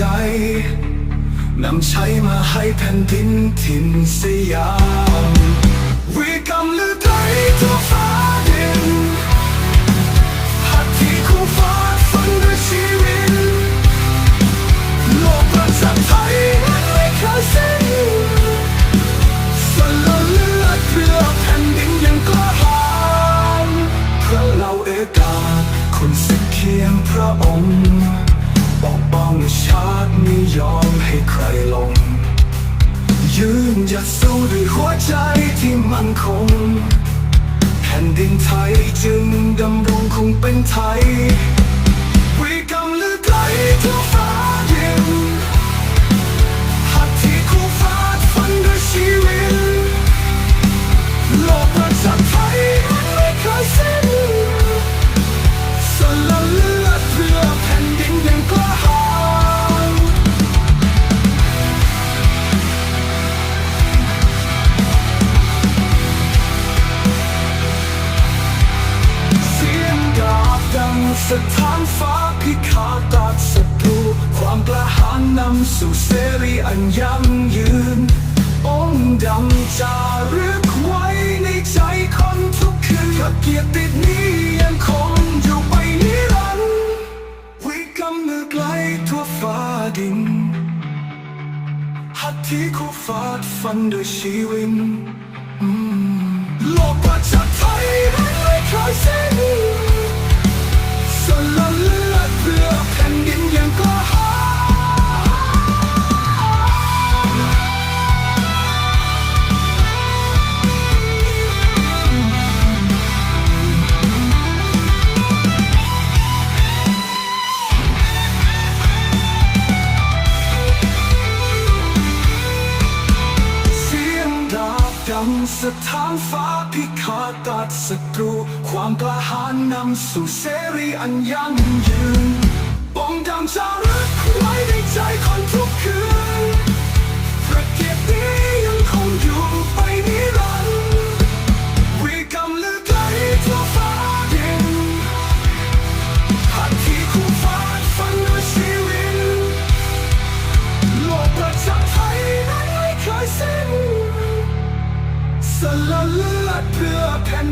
ใจนำใช้มาให้แผ่นดินถิ่นสยาม ยืนหยัดสู้ด้วยหัวใจที่มั่นคง แผ่นดินไทยจึง สถานฟ้าพิฆาตตัดศัตรู ความกล้าหาญนำสู่เสรีอันยั่งยืน องค์ดำจารึกไว้ในใจคนทุกคืนกับเกียรตินี้ยังคงอยู่ไปนิรันดร์วิกำมือไกลทั่วฟ้าดินหัตถที่คู่ฟาดฟันด้วยชีวิต สังสถานฟ้าพิฆาตตัดศัตรู ความกล้าหาญนำสู่เสรีอันยั่งยืนปองดำจารึกไว้ใน Sallallahu alaihi wa sallam